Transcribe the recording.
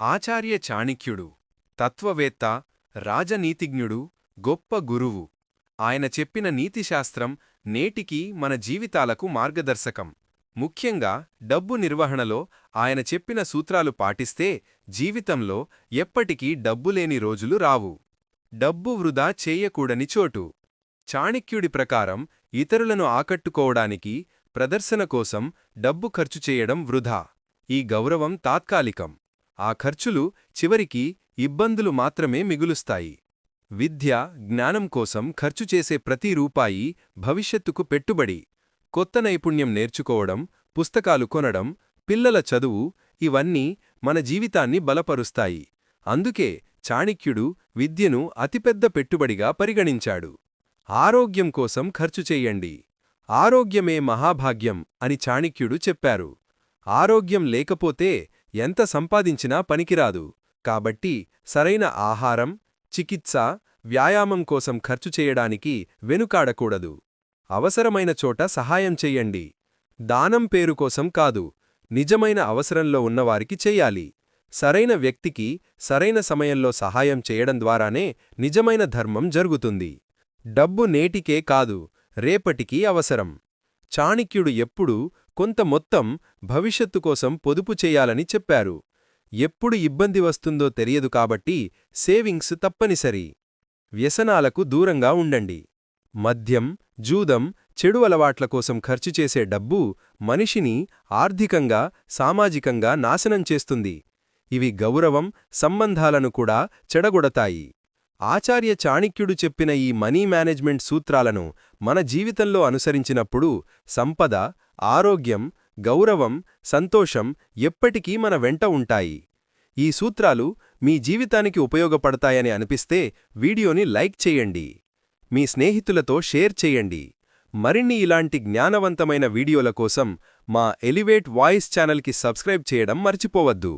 ఆచార్య చాణిక్యుడు తత్వవేత్త రాజనీతిజ్ఞుడు గొప్ప గురువు. ఆయన చెప్పిన నీతిశాస్త్రం నేటికీ మన జీవితాలకు మార్గదర్శకం. ముఖ్యంగా డబ్బు నిర్వహణలో ఆయన చెప్పిన సూత్రాలు పాటిస్తే జీవితంలో ఎప్పటికీ డబ్బులేని రోజులు రావు. డబ్బు వృధా చేయకూడని చోటు. చాణిక్యుడి ప్రకారం ఇతరులను ఆకట్టుకోవడానికి ప్రదర్శన కోసం డబ్బు ఖర్చు చేయడం వృధా. ఈ గౌరవం తాత్కాలికం. ఆ ఖర్చులు చివరికి ఇబ్బందులు మాత్రమే మిగులుస్తాయి. విద్య జ్ఞానం కోసం ఖర్చు చేసే ప్రతి రూపాయి భవిష్యత్తుకు పెట్టుబడి కొత్త నైపుణ్యం నేర్చుకోవడం పుస్తకాలు కొనడం పిల్లల చదువు ఇవన్నీ మన జీవితాన్ని బలపరుస్తాయి. అందుకే చాణిక్యుడు విద్యను అతిపెద్ద పెట్టుబడిగా పరిగణించాడు. ఆరోగ్యం కోసం ఖర్చు చెయ్యండి ఆరోగ్యమే మహాభాగ్యం అని చాణిక్యుడు చెప్పారు. ఆరోగ్యం లేకపోతే ఎంత సంపాదించినా పనికిరాదు. కాబట్టి సరైన ఆహారం చికిత్స వ్యాయామం కోసం ఖర్చు చేయడానికి వెనుకాడకూడదు. అవసరమైన చోట సహాయం చెయ్యండి దానం పేరు కోసం కాదు నిజమైన అవసరంలో ఉన్నవారికి చెయ్యాలి సరైన వ్యక్తికి సరైన సమయంలో సహాయం చేయడం ద్వారానే నిజమైన ధర్మం జరుగుతుంది. డబ్బు నేటికే కాదు రేపటికీ అవసరం. చాణిక్యుడు ఎప్పుడూ కొంత మొత్తం భవిష్యత్తు కోసం పొదుపు చేయాలని చెప్పారు. ఎప్పుడు ఇబ్బంది వస్తుందో తెలియదు కాబట్టి సేవింగ్స్ తప్పనిసరి. వ్యసనాలకు దూరంగా ఉండండి. మద్యం జూదం చెడు అలవాట్ల కోసం ఖర్చు చేసే డబ్బు మనిషిని ఆర్థికంగా సామాజికంగా నాశనం చేస్తుంది. ఇవి గౌరవం సంబంధాలను కూడా చెడగొడతాయి. ఆచార్య చాణిక్యుడు చెప్పిన ఈ మనీ మేనేజ్మెంట్ సూత్రాలను మన జీవితంలో అనుసరించినప్పుడు సంపద ఆరోగ్యం గౌరవం సంతోషం ఎప్పటికీ మన వెంట ఉంటాయి. ఈ సూత్రాలు మీ జీవితానికి ఉపయోగపడతాయని అనిపిస్తే వీడియోని లైక్ చేయండి. మీ స్నేహితులతో షేర్ చేయండి. మరిన్ని ఇలాంటి జ్ఞానవంతమైన వీడియోల కోసం మా ఎలివేట్ వాయిస్ ఛానల్కి సబ్స్క్రైబ్ చేయడం మర్చిపోవద్దు.